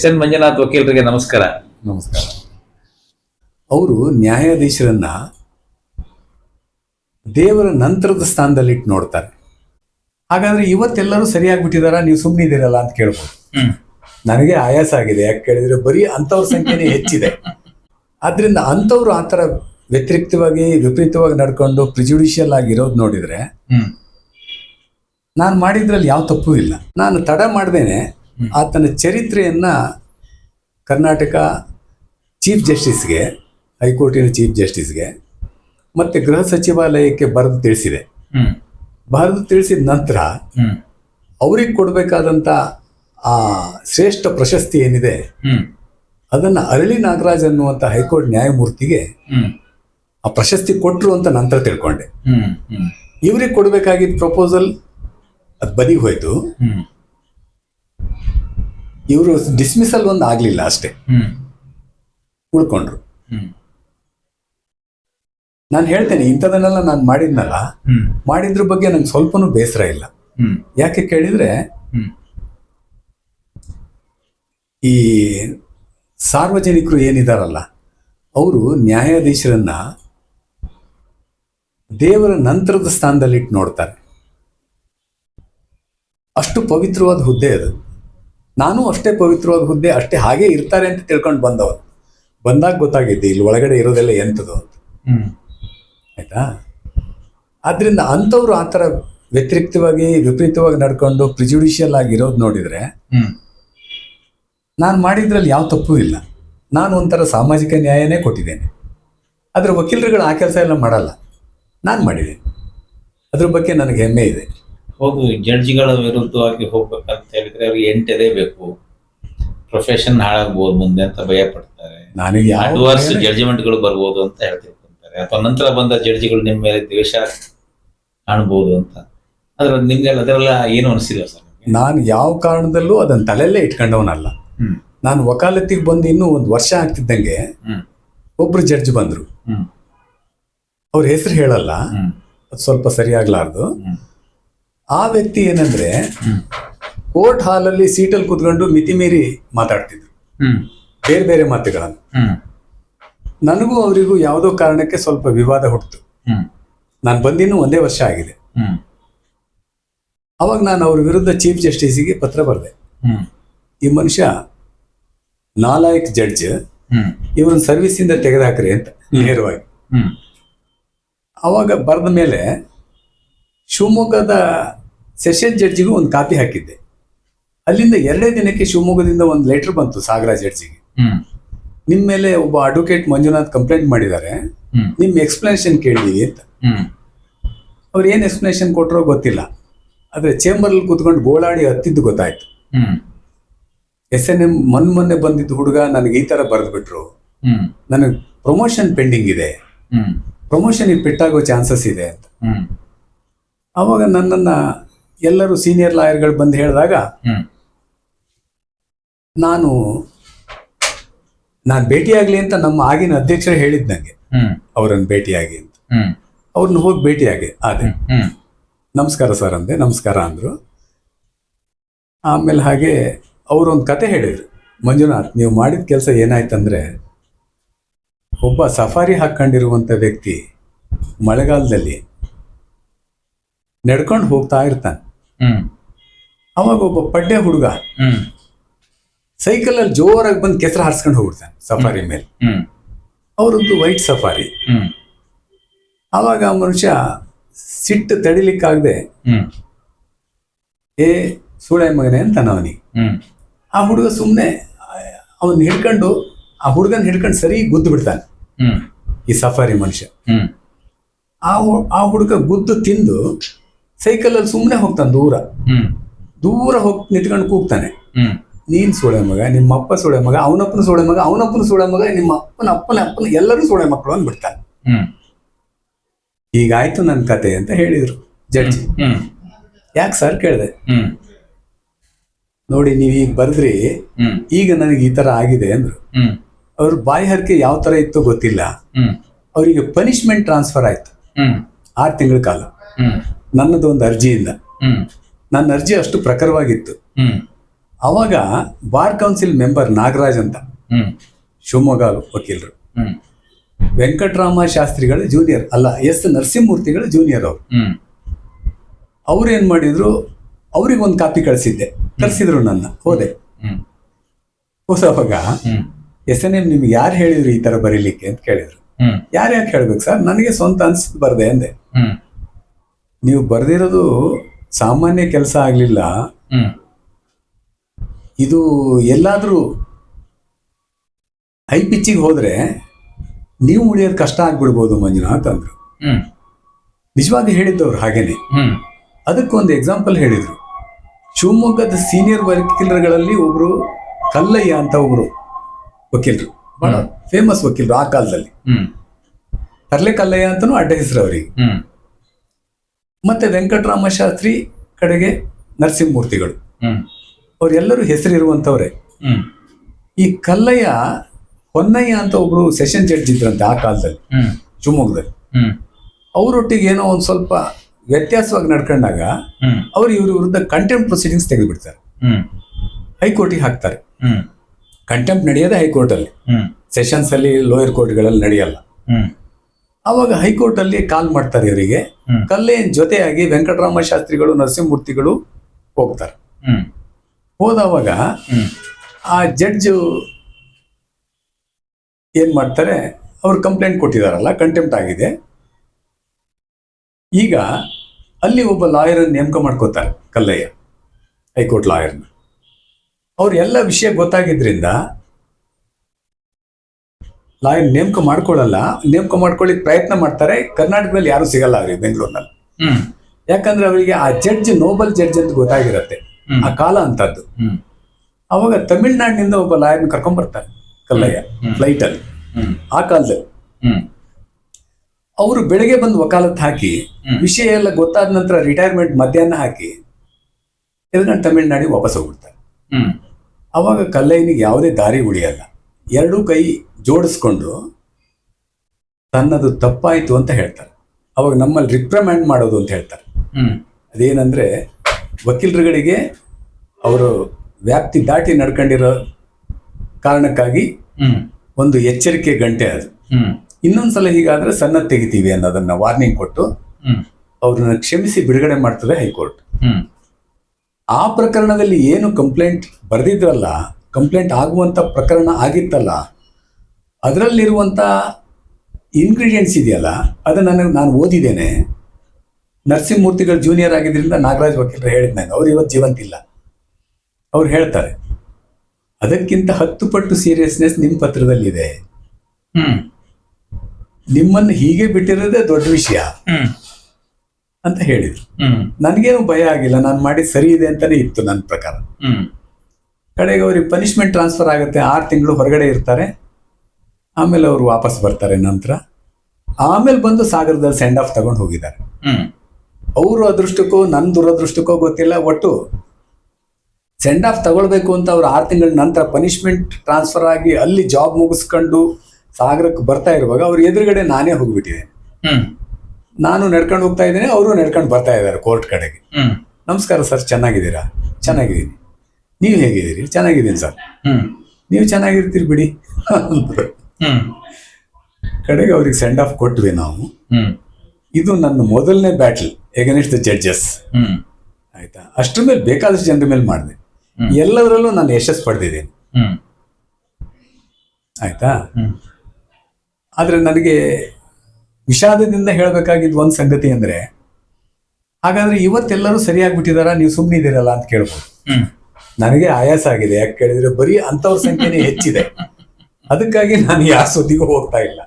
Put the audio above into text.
S N Manjunath ವಕೀಲರಿಗೆ ನಮಸ್ಕಾರ. ನಮಸ್ಕಾರ. ಅವರು ನ್ಯಾಯಾಧೀಶರನ್ನ ದೇವರ ನಂತರದ ಸ್ಥಾನದಲ್ಲಿ ಇಟ್ಟು ನೋಡ್ತಾರೆ. ಹಾಗಾದ್ರೆ ಇವತ್ತೆಲ್ಲರೂ ಸರಿಯಾಗ್ಬಿಟ್ಟಿದಾರ? ನೀವು ಸುಮ್ಮನೆ ಇದ್ದೀರಲ್ಲ ಅಂತ ಕೇಳ್ಬೋದು. ನನಗೆ ಆಯಾಸ ಆಗಿದೆ. ಯಾಕೆ ಕೇಳಿದ್ರೆ ಬರೀ ಅಂಥವ್ರ ಸಂಖ್ಯೆನೇ ಹೆಚ್ಚಿದೆ. ಆದ್ರಿಂದ ಅಂಥವ್ರು ಆ ಥರ ವ್ಯತಿರಿಕ್ತವಾಗಿ ವಿಪರೀತವಾಗಿ ನಡ್ಕೊಂಡು ಪ್ರಿಜುಡಿಷಿಯಲ್ ಆಗಿರೋದು ನೋಡಿದ್ರೆ ನಾನು ಮಾಡಿದ್ರಲ್ಲಿ ಯಾವ ತಪ್ಪು ಇಲ್ಲ. ನಾನು ತಡ ಮಾಡ್ದೇನೆ. ಆತನ ಚರಿತ್ರೆಯನ್ನು ಕರ್ನಾಟಕ ಚೀಫ್ ಜಸ್ಟಿಸ್ಗೆ ಹೈಕೋರ್ಟಿನ ಚೀಫ್ ಜಸ್ಟಿಸ್ಗೆ ಮತ್ತು ಗೃಹ ಸಚಿವಾಲಯಕ್ಕೆ ಬರೆದು ತಿಳಿಸಿದೆ. ಬರೆದು ತಿಳಿಸಿದ ನಂತರ ಅವ್ರಿಗೆ ಕೊಡಬೇಕಾದಂಥ ಆ ಶ್ರೇಷ್ಠ ಪ್ರಶಸ್ತಿ ಏನಿದೆ ಅದನ್ನು ಅರಳಿ ನಾಗರಾಜ್ ಅನ್ನುವಂಥ ಹೈಕೋರ್ಟ್ ನ್ಯಾಯಮೂರ್ತಿಗೆ ಆ ಪ್ರಶಸ್ತಿ ಕೊಟ್ಟರು ಅಂತ ನಂತರ ತಿಳ್ಕೊಂಡೆ. ಇವ್ರಿಗೆ ಕೊಡಬೇಕಾಗಿದ್ದ ಪ್ರಪೋಸಲ್ ಅದು ಬದಿಗೆ ಹೋಯಿತು. ಇವರು ಡಿಸ್ಮಿಸಲ್ ಒಂದು ಆಗಲಿಲ್ಲ ಅಷ್ಟೇ. ಉಳ್ಕೊಂಡ್ರು. ನಾನು ಹೇಳ್ತೇನೆ ಇಂಥದನ್ನೆಲ್ಲ ನಾನು ಮಾಡಿದ್ನಲ್ಲ ಮಾಡಿದ್ರ ಬಗ್ಗೆ ನಂಗೆ ಸ್ವಲ್ಪನೂ ಬೇಸರ ಇಲ್ಲ. ಯಾಕೆ ಕೇಳಿದ್ರೆ ಈ ಸಾರ್ವಜನಿಕರು ಏನಿದಾರಲ್ಲ ಅವರು ನ್ಯಾಯಾಧೀಶರನ್ನ ದೇವರ ನಂತರದ ಸ್ಥಾನದಲ್ಲಿ ಇಟ್ಟು ನೋಡ್ತಾರೆ. ಅಷ್ಟು ಪವಿತ್ರವಾದ ಹುದ್ದೆ ಅದು. ನಾನು ಅಷ್ಟೇ ಪವಿತ್ರವಾದ ಹುದ್ದೆ ಅಷ್ಟೇ ಹಾಗೆ ಇರ್ತಾರೆ ಅಂತ ತಿಳ್ಕೊಂಡು ಬಂದವರು ಬಂದಾಗ ಗೊತ್ತಾಗಿದ್ದೆ ಇಲ್ಲಿ ಒಳಗಡೆ ಇರೋದೆಲ್ಲ ಎಂಥದ್ದು ಅಂತ. ಹ್ಮ್. ಆಯ್ತಾ? ಆದ್ರಿಂದ ಅಂಥವ್ರು ಆ ಥರ ವ್ಯತಿರಿಕ್ತವಾಗಿ ವಿಪರೀತವಾಗಿ ನಡ್ಕೊಂಡು ಪ್ರಿಜುಡಿಷಿಯಲ್ ಆಗಿರೋದು ನೋಡಿದ್ರೆ ಹ್ಮ್. ನಾನು ಮಾಡಿದ್ರಲ್ಲಿ ಯಾವ ತಪ್ಪು ಇಲ್ಲ. ನಾನು ಒಂಥರ ಸಾಮಾಜಿಕ ನ್ಯಾಯನೇ ಕೊಟ್ಟಿದ್ದೇನೆ. ಅದರ ವಕೀಲರುಗಳು ಆ ಕೆಲಸ ಎಲ್ಲ ಮಾಡಲ್ಲ. ನಾನು ಮಾಡಿದ್ದೇನೆ ಅದ್ರ ಬಗ್ಗೆ ನನಗೆ ಹೆಮ್ಮೆ ಇದೆ. ಹೌದು ಜಡ್ಜ್ಗಳ ವಿರುದ್ಧವಾಗಿ ಹೋಗ್ಬೇಕಂತ ಹೇಳಿದ್ರೆ ಅವ್ರಿಗೆ ಎಂಟೆದೇ ಬೇಕು ಪ್ರೊಫೆಷನ್ ಹಾಳಾಗ್ಬೋದು ಮುಂದೆ ಅಂತ ಭಯ ಪಡ್ತಾರೆ ಅಡ್ವಾನ್ಸ್ ಜಡ್ಜ್ಮೆಂಟ್ಗಳು ಬರ್ಬೋದು ಅಂತ ಹೇಳ್ತಿರ್ತಾರೆ. ಅಥವಾ ನಂತರ ಬಂದ ಜಡ್ಜ್ಗಳು ನಿಮ್ಮ ಮೇಲೆ ದ್ವೇಷ ಕಾಣ್ಬೋದು ಅಂತ. ಅದ್ರ ನಿಮ್ಗೆ ಅದರೆಲ್ಲ ಏನು ಅನಿಸಿಲ್ಲ ಸರ್ ನಾನು ಯಾವ ಕಾರಣದಲ್ಲೂ ಅದನ್ನ ತಲೆಯಲ್ಲೇ ಇಟ್ಕೊಂಡವನಲ್ಲ. ನಾನು ವಕಾಲತ್ತಿಗೆ ಬಂದು ಇನ್ನೂ ಒಂದು ವರ್ಷ ಆಗ್ತಿದ್ದಂಗೆ ಒಬ್ರು ಜಡ್ಜ್ ಬಂದರು. ಅವ್ರ ಹೆಸರು ಹೇಳಲ್ಲ. ಅದು ಸ್ವಲ್ಪ ಸರಿಯಾಗ್ಲಾರ್ದು. ಆ ವ್ಯಕ್ತಿ ಏನಂದ್ರೆ ಕೋರ್ಟ್ ಕೋರ್ಟ್ ಹಾಲಲ್ಲಿ ಸೀಟಲ್ಲಿ ಕೂತ್ಕೊಂಡು ಮಿತಿ ಮೀರಿ ಮಾತಾಡ್ತಿದ್ರು ಬೇರೆ ಬೇರೆ ಮಾತುಗಳನ್ನು. ನನಗೂ ಅವರಿಗೂ ಯಾವುದೋ ಕಾರಣಕ್ಕೆ ಸ್ವಲ್ಪ ವಿವಾದ ಹುಟ್ಟಿತು ಹ್ಮ್. ನಾನು ಬಂದಿನ್ನೂ ಒಂದೇ ವರ್ಷ ಆಗಿದೆ. ಹ್ಮ್. ಅವಾಗ ನಾನು ಅವ್ರ ವಿರುದ್ಧ ಚೀಫ್ ಜಸ್ಟಿಸ್ಗೆ ಪತ್ರ ಬರೆದೆ. ಹ್ಮ್. ಈ ಮನುಷ್ಯ ನಾಲಾಯಕ್ ಜಡ್ಜ್. ಹ್ಮ್. ಸರ್ವಿಸ್ ಸರ್ವಿಸಿಂದ ತೆಗೆದಾಕ್ರಿ ಅಂತ ನೇರವಾಗಿ. ಅವಾಗ ಬರೆದ ಮೇಲೆ ಶಿವಮೊಗ್ಗದ ಸೆಷನ್ ಜಡ್ಜಿಗೂ ಒಂದು ಕಾಪಿ ಹಾಕಿದ್ದೆ. ಅಲ್ಲಿಂದ ಎರಡೇ ದಿನಕ್ಕೆ ಶಿವಮೊಗ್ಗದಿಂದ ಒಂದು ಲೆಟರ್ ಬಂತು ಸಾಗರ ಜಡ್ಜಿಗೆ. ನಿಮ್ಮ ಮೇಲೆ ಒಬ್ಬ ಅಡ್ವೊಕೇಟ್ ಮಂಜುನಾಥ್ ಕಂಪ್ಲೇಂಟ್ ಮಾಡಿದ್ದಾರೆ. ನಿಮ್ಮ ಎಕ್ಸ್ಪ್ಲನೇಷನ್ ಕೇಳಿದೀವಿ ಅಂತ. ಅವ್ರು ಏನು ಎಕ್ಸ್ಪ್ಲನೇಷನ್ ಕೊಟ್ಟರೋ ಗೊತ್ತಿಲ್ಲ. ಆದರೆ ಚೇಂಬರಲ್ಲಿ ಕೂತ್ಕೊಂಡು ಗೋಳಾಡಿ ಹತ್ತಿದ್ದು ಗೊತ್ತಾಯ್ತು. ಎಸ್ ಎನ್ ಎಂ ಮೊನ್ನೆ ಮೊನ್ನೆ ಬಂದಿದ್ದ ಹುಡುಗ ನನಗೆ ಈ ಥರ ಬರೆದ್ಬಿಟ್ರು. ನನಗೆ ಪ್ರಮೋಷನ್ ಪೆಂಡಿಂಗ್ ಇದೆ. ಪ್ರಮೋಷನ್ ಪೆಟ್ಟಾಗೋ ಚಾನ್ಸಸ್ ಇದೆ ಅಂತ. ಅವಾಗ ನನ್ನನ್ನ ಎಲ್ಲರೂ ಸೀನಿಯರ್ ಲಾಯರ್ಗಳು ಬಂದು ಹೇಳಿದಾಗ ನಾನು ನಾನು ಭೇಟಿಯಾಗಲಿ ಅಂತ ನಮ್ಮ ಆಗಿನ ಅಧ್ಯಕ್ಷರು ಹೇಳಿದ್ ನನಗೆ ಅವರನ್ನು ಭೇಟಿಯಾಗಿ ಅಂತ. ಅವ್ರನ್ನ ಹೋಗಿ ಭೇಟಿಯಾಗಿ ಅದೇ ಹ್ಮ್. ನಮಸ್ಕಾರ ಸರ್ ಅಂದೆ ನಮಸ್ಕಾರ ಅಂದರು. ಆಮೇಲೆ ಹಾಗೆ ಅವರೊಂದು ಕತೆ ಹೇಳಿದರು. ಮಂಜುನಾಥ್ ನೀವು ಮಾಡಿದ ಕೆಲಸ ಏನಾಯ್ತಂದ್ರೆ ಒಬ್ಬ ಸಫಾರಿ ಹಾಕ್ಕೊಂಡಿರುವಂಥ ವ್ಯಕ್ತಿ ಮಳೆಗಾಲದಲ್ಲಿ ನಡ್ಕೊಂಡು ಹೋಗ್ತಾ ಇರ್ತಾನೆ. ಅವಾಗ ಒಬ್ಬ ಪಡ್ಡೆ ಹುಡುಗ ಸೈಕಲ್ ಅಲ್ಲಿ ಜೋರಾಗಿ ಬಂದು ಕೆಸರ ಹಾರಿಸ್ಕೊಂಡು ಹೋಗ್ಬಿಡ್ತಾನೆ ಸಫಾರಿ ಮೇಲೆ. ಹ್ಮ್. ಅವರದ್ದು ವೈಟ್ ಸಫಾರಿ. ಅವಾಗ ಮನುಷ್ಯ ಸಿಟ್ಟು ತಡಿಲಿಕ್ಕಾಗದೆ ಏ ಸೂಳೆ ಮಗನೇ ಅಂತ ಅವನಿಗೆ. ಆ ಹುಡುಗ ಸುಮ್ಮನೆ ಅವನ್ ಹಿಡ್ಕೊಂಡು ಆ ಹುಡುಗನ ಹಿಡ್ಕೊಂಡು ಸರಿ ಗುದ್ದು ಬಿಡ್ತಾನೆ. ಈ ಸಫಾರಿ ಮನುಷ್ಯ. ಆ ಆ ಹುಡುಗ ಗುದ್ದು ತಿಂದು ಸೈಕಲಲ್ಲಿ ಸುಮ್ಮನೆ ಹೋಗ್ತಾನೆ ದೂರ. ದೂರ ಹೋಗಿ ನಿಂತ್ಕೊಂಡು ಕೂಗ್ತಾನೆ. ನೀನ್ ಸೋಳೆ ಮಗ ನಿಮ್ಮ ಅಪ್ಪ ಸೋಳೆ ಮಗ ಅವನಪ್ಪನ ಸೋಳೆ ಮಗ ಅವನಪ್ಪನ ಸೋಳೆ ಮಗ ನಿಮ್ಮ ಅಪ್ಪನ ಅಪ್ಪನ ಅಪ್ಪನ ಎಲ್ಲರೂ ಸೋಳೆ ಮಕ್ಕಳು ಅಂದ್ಬಿಡ್ತಾನೆ. ಹೀಗಾಯ್ತು ನನ್ನ ಕತೆ ಅಂತ ಹೇಳಿದ್ರು ಜಡ್ಜಿ. ಯಾಕೆ ಸರ್ ಕೇಳಿದೆ? ಹ್ಮ್. ನೋಡಿ ನೀವು ಈಗ ಬರ್ದ್ರಿ ಈಗ ನನಗೆ ಈ ತರ ಆಗಿದೆ ಅಂದ್ರು. ಅವ್ರ ಬಾಯಿ ಹರಕೆ ಯಾವ ತರ ಇತ್ತು ಗೊತ್ತಿಲ್ಲ. ಅವರಿಗೆ ಪನಿಷ್ಮೆಂಟ್ ಟ್ರಾನ್ಸ್ಫರ್ ಆಯ್ತು. ಆರು ತಿಂಗಳ ಕಾಲ. ಹ್ಮ್ ನನ್ನದೊಂದು ಅರ್ಜಿಯಿಂದ ಹ್ಮ್. ನನ್ನ ಅರ್ಜಿ ಅಷ್ಟು ಪ್ರಖರವಾಗಿತ್ತು. ಹ್ಮ್. ಅವಾಗ ಬಾರ್ ಕೌನ್ಸಿಲ್ ಮೆಂಬರ್ ನಾಗರಾಜ್ ಅಂತ ಹ್ಮ್. ಶಿವಮೊಗ್ಗ ವಕೀಲರು. ಹ್ಮ್. ವೆಂಕಟರಾಮ ಶಾಸ್ತ್ರಿಗಳು ಜೂನಿಯರ್ ಅಲ್ಲ ಎಸ್ ನರಸಿಂಹಮೂರ್ತಿಗಳು ಜೂನಿಯರ್ ಅವರು. ಅವ್ರು ಏನ್ ಮಾಡಿದ್ರು ಅವ್ರಿಗೆ ಒಂದು ಕಾಪಿ ಕಳಿಸಿದ್ದೆ. ಕಳಿಸಿದ್ರು ನನ್ನ ಹೋದೆ. ಹ್ಮ್. ಹೋದವಾಗ ಎಸ್ ಎನ್ ಎಂ ನಿಮ್ಗೆ ಯಾರು ಹೇಳಿದ್ರು ಈ ತರ ಬರೀಲಿಕ್ಕೆ ಅಂತ ಕೇಳಿದ್ರು. ಹ್ಮ್. ಯಾರು ಯಾಕೆ ಹೇಳ್ಬೇಕು ಸರ್? ನನಗೆ ಸ್ವಂತ ಅನ್ಸಿದ್ ಬರ್ದೆ ಅಂದೆ. ಹ್ಮ್. ನೀವು ಬರೆದಿರೋದು ಸಾಮಾನ್ಯ ಕೆಲಸ ಆಗಲಿಲ್ಲ. ಇದು ಎಲ್ಲಾದರೂ ಹೈ ಪಿಚ್ಚಿಗೆ ಹೋದರೆ ನೀವು ಉಳಿಯೋದು ಕಷ್ಟ ಆಗ್ಬಿಡ್ಬೋದು ಮಂಜುನಾಥ್ ಅಂದ್ರು. ನಿಜವಾಗಿ ಹೇಳಿದ್ದವ್ರು ಹಾಗೇನೆ. ಅದಕ್ಕೊಂದು ಎಕ್ಸಾಂಪಲ್ ಹೇಳಿದರು. ಶಿವಮೊಗ್ಗದ ಸೀನಿಯರ್ ವಕೀಲರುಗಳಲ್ಲಿ ಒಬ್ಬರು ಕಲ್ಲಯ್ಯ ಅಂತ ಒಬ್ಬರು ವಕೀಲರು. ಬಹಳ ಫೇಮಸ್ ವಕೀಲರು ಆ ಕಾಲದಲ್ಲಿ. ತರಲೆ ಕಲ್ಲಯ್ಯ ಅಂತನೂ ಅಡ್ಡ ಹೆಸರು ಅವರಿಗೆ. ಮತ್ತೆ ವೆಂಕಟರಾಮ ಶಾಸ್ತ್ರಿ ಕಡೆಗೆ ನರಸಿಂಹಮೂರ್ತಿಗಳು. ಹ್ಮ್. ಅವರೆಲ್ಲರೂ ಹೆಸರಿರುವಂಥವ್ರೆ. ಈ ಕಲ್ಲಯ್ಯ ಹೊನ್ನಯ್ಯ ಅಂತ ಒಬ್ರು ಸೆಷನ್ ಜಡ್ಜ್ ಇದ್ರಂತೆ ಆ ಕಾಲದಲ್ಲಿ ಶಿವಮೊಗ್ಗದಲ್ಲಿ. ಅವರೊಟ್ಟಿಗೆ ಏನೋ ಒಂದು ಸ್ವಲ್ಪ ವ್ಯತ್ಯಾಸವಾಗಿ ನಡ್ಕೊಂಡಾಗ ಅವ್ರು ಇವ್ರ ವಿರುದ್ಧ ಕಂಟೆಂಪ್ಟ್ ಪ್ರೊಸೀಡಿಂಗ್ಸ್ ತೆಗೆದುಬಿಡ್ತಾರೆ. ಹೈಕೋರ್ಟಿಗೆ ಹಾಕ್ತಾರೆ. ಕಂಟೆಂಪ್ಟ್ ನಡೆಯೋದೇ ಹೈಕೋರ್ಟಲ್ಲಿ. ಸೆಷನ್ಸ್ ಅಲ್ಲಿ ಲೋಯರ್ ಕೋರ್ಟ್ಗಳಲ್ಲಿ ನಡೆಯಲ್ಲ. ಅವಾಗ ಹೈಕೋರ್ಟ್ ಅಲ್ಲಿ ಕಾಲ್ ಮಾಡ್ತಾರೆ ಇವರಿಗೆ. ಕಲ್ಲೇನ್ ಜೊತೆಯಾಗಿ ವೆಂಕಟರಾಮ ಶಾಸ್ತ್ರಿಗಳು ನರಸಿಂಹಮೂರ್ತಿಗಳು ಹೋಗ್ತಾರೆ. ಹ್ಮ್. ಹೋದವಾಗ ಆ ಜಡ್ಜ್ ಏನ್ ಮಾಡ್ತಾರೆ ಅವ್ರು ಕಂಪ್ಲೇಂಟ್ ಕೊಟ್ಟಿದಾರಲ್ಲ ಕಂಟೆಂಪ್ಟ್ ಆಗಿದೆ. ಈಗ ಅಲ್ಲಿ ಒಬ್ಬ ಲಾಯರ್ ನೇಮಕ ಮಾಡ್ಕೋತಾರೆ ಕಲ್ಲಯ್ಯ ಹೈಕೋರ್ಟ್ ಲಾಯರ್ನ. ಅವ್ರ ಎಲ್ಲ ವಿಷಯ ಗೊತ್ತಾಗಿದ್ರಿಂದ ಲಾಯರ್ ನೇಮಕ ಮಾಡ್ಕೊಳ್ಳಲ್ಲ ನೇಮಕ ಮಾಡ್ಕೊಳ್ಳಿಕ್ ಪ್ರಯತ್ನ ಮಾಡ್ತಾರೆ ಕರ್ನಾಟಕದಲ್ಲಿ ಯಾರು ಸಿಗಲ್ಲ ಅವ್ರಿಗೆ ಬೆಂಗಳೂರಿನಲ್ಲಿ. ಯಾಕಂದ್ರೆ ಅವರಿಗೆ ಆ ಜಡ್ಜ್ ನೋಬಲ್ ಜಡ್ಜ್ ಅಂತ ಗೊತ್ತಾಗಿರತ್ತೆ ಆ ಕಾಲ ಅಂತದ್ದು. ಅವಾಗ ತಮಿಳ್ನಾಡಿನಿಂದ ಒಬ್ಬ ಲಾಯರ್ನ ಕರ್ಕೊಂಡ್ ಬರ್ತಾರೆ ಕಲ್ಲಯ್ಯ ಫ್ಲೈಟ್ ಅಲ್ಲಿ ಆ ಕಾಲದಲ್ಲಿ. ಹ್ಮ್. ಅವರು ಬೆಳಗ್ಗೆ ಬಂದು ವಕಾಲತ್ ಹಾಕಿ ವಿಷಯ ಎಲ್ಲ ಗೊತ್ತಾದ ನಂತರ ರಿಟೈರ್ಮೆಂಟ್ ಮಧ್ಯಾಹ್ನ ಹಾಕಿ ಎದ್ಕೊಂಡು ತಮಿಳ್ನಾಡಿಗೆ ವಾಪಸ್ ಹೋಗ್ಬಿಡ್ತಾರೆ. ಹ್ಮ್. ಅವಾಗ ಕಲ್ಲಯ್ಯನಿಗೆ ಯಾವುದೇ ದಾರಿ ಉಳಿಯಲ್ಲ. ಎರಡೂ ಕೈ ಜೋಡಿಸ್ಕೊಂಡು ತನ್ನದು ತಪ್ಪಾಯಿತು ಅಂತ ಹೇಳ್ತಾರೆ. ಅವಾಗ ನಮ್ಮಲ್ಲಿ ರಿಪ್ರಮ್ಯಾಂಡ್ ಮಾಡೋದು ಅಂತ ಹೇಳ್ತಾರೆ. ಅದೇನಂದ್ರೆ ವಕೀಲರುಗಳಿಗೆ ಅವರು ವ್ಯಾಪ್ತಿ ದಾಟಿ ನಡ್ಕೊಂಡಿರೋ ಕಾರಣಕ್ಕಾಗಿ ಒಂದು ಎಚ್ಚರಿಕೆ ಗಂಟೆ ಅದು. ಇನ್ನೊಂದ್ಸಲ ಹೀಗಾದ್ರೆ ಸಣ್ಣ ತೆಗಿತೀವಿ ಅನ್ನೋದನ್ನ ವಾರ್ನಿಂಗ್ ಕೊಟ್ಟು ಅವ್ರನ್ನ ಕ್ಷಮಿಸಿ ಬಿಡುಗಡೆ ಮಾಡ್ತದೆ ಹೈಕೋರ್ಟ್. ಆ ಪ್ರಕರಣದಲ್ಲಿ ಏನು ಕಂಪ್ಲೇಂಟ್ ಬರೆದಿದ್ರಲ್ಲ ಕಂಪ್ಲೇಂಟ್ ಆಗುವಂಥ ಪ್ರಕರಣ ಆಗಿತ್ತಲ್ಲ ಅದರಲ್ಲಿರುವಂಥ ಇಂಗ್ರೀಡಿಯೆಂಟ್ಸ್ ಇದೆಯಲ್ಲ ಅದು ನನಗೆ ನಾನು ಓದಿದ್ದೇನೆ. ನರಸಿಂಹಮೂರ್ತಿಗಳು ಜೂನಿಯರ್ ಆಗಿದ್ದರಿಂದ ನಾಗರಾಜ್ ವಕೀಲರು ಹೇಳಿದ್ ನಾನು ಅವ್ರು ಇವತ್ತು ಜೀವಂತಿಲ್ಲ ಅವ್ರು ಹೇಳ್ತಾರೆ ಅದಕ್ಕಿಂತ ಹತ್ತು ಪಟ್ಟು ಸೀರಿಯಸ್ನೆಸ್ ನಿಮ್ಮ ಪತ್ರದಲ್ಲಿದೆ. ನಿಮ್ಮನ್ನು ಹೀಗೆ ಬಿಟ್ಟಿರೋದೇ ದೊಡ್ಡ ವಿಷಯ. ಅಂತ ಹೇಳಿದ್ರು. ನನಗೇನು ಭಯ ಆಗಿಲ್ಲ ನಾನು ಮಾಡಿ ಸರಿ ಇದೆ ಅಂತಾನೆ ಇತ್ತು ನನ್ನ ಪ್ರಕಾರ. ಕಡೆಗೆ ಅವ್ರಿಗೆ ಪನಿಷ್ಮೆಂಟ್ ಟ್ರಾನ್ಸ್ಫರ್ ಆಗುತ್ತೆ. ಆರು ತಿಂಗಳು ಹೊರಗಡೆ ಇರ್ತಾರೆ. ಆಮೇಲೆ ಅವರು ವಾಪಸ್ ಬರ್ತಾರೆ ನಂತರ. ಆಮೇಲೆ ಬಂದು ಸಾಗರದಲ್ಲಿ ಸೆಂಡ್ ಆಫ್ ತಗೊಂಡು ಹೋಗಿದ್ದಾರೆ. ಅವರು ಅದೃಷ್ಟಕ್ಕೋ ನನ್ನ ದುರದೃಷ್ಟಕ್ಕೋ ಗೊತ್ತಿಲ್ಲ. ಒಟ್ಟು ಸೆಂಡ್ ಆಫ್ ತಗೊಳ್ಬೇಕು ಅಂತ ಅವ್ರು ಆರು ತಿಂಗಳ ನಂತರ ಪನಿಷ್ಮೆಂಟ್ ಟ್ರಾನ್ಸ್ಫರ್ ಆಗಿ ಅಲ್ಲಿ ಜಾಬ್ ಮುಗಿಸ್ಕೊಂಡು ಸಾಗರಕ್ಕೆ ಬರ್ತಾ ಇರುವಾಗ ಅವ್ರ ಎದುರುಗಡೆ ನಾನೇ ಹೋಗ್ಬಿಟ್ಟಿದ್ದೇನೆ. ನಾನು ನಡ್ಕೊಂಡು ಹೋಗ್ತಾ ಇದ್ದೇನೆ ಅವರು ನಡ್ಕೊಂಡು ಬರ್ತಾ ಇದ್ದಾರೆ ಕೋರ್ಟ್ ಕಡೆಗೆ. ನಮಸ್ಕಾರ ಸರ್ ಚೆನ್ನಾಗಿದ್ದೀರಾ? ಚೆನ್ನಾಗಿದ್ದೀನಿ. ನೀವು ಹೇಗಿದ್ದೀರಿ? ಚೆನ್ನಾಗಿದ್ದೀನಿ ಸರ್. ನೀವು ಚೆನ್ನಾಗಿರ್ತೀರಿ ಬಿಡಿ ಕಡೆಗೆ ಅವ್ರಿಗೆ ಸೆಂಡ್ ಆಫ್ ಕೊಟ್ವಿ ನಾವು. ಇದು ನನ್ನ ಮೊದಲನೇ battle against the judges hmm. ಆಯ್ತಾ? ಅಷ್ಟ್ರ ಮೇಲೆ ಬೇಕಾದಷ್ಟು ಜನರ ಮೇಲೆ ಮಾಡಿದೆ. ಎಲ್ಲದರಲ್ಲೂ ನಾನು ಯಶಸ್ಸು ಪಡೆದಿದ್ದೀನಿ. ಹ್ಮ್. ಆಯ್ತಾ? ಆದ್ರೆ ನನಗೆ ವಿಷಾದದಿಂದ ಹೇಳಬೇಕಾಗಿದ್ದು ಒಂದು ಸಂಗತಿ ಅಂದ್ರೆ ಹಾಗಾದ್ರೆ ಇವತ್ತೆಲ್ಲರೂ ಸರಿಯಾಗಿ ಬಿಟ್ಟಿದಾರಾ ನೀವು ಸುಮ್ಮನೆ ಇದ್ದೀರಲ್ಲ ಅಂತ ಕೇಳ್ಬೋದು. ನನಗೆ ಆಯಾಸ ಆಗಿದೆ. ಯಾಕೆ ಕೇಳಿದ್ರೆ ಬರೀ ಅಂಥವ್ರ ಸಂಖ್ಯೆನೇ ಹೆಚ್ಚಿದೆ. ಅದಕ್ಕಾಗಿ ನಾನು ಯಾವ ಸುದ್ದಿಗೂ ಹೋಗ್ತಾ ಇಲ್ಲ.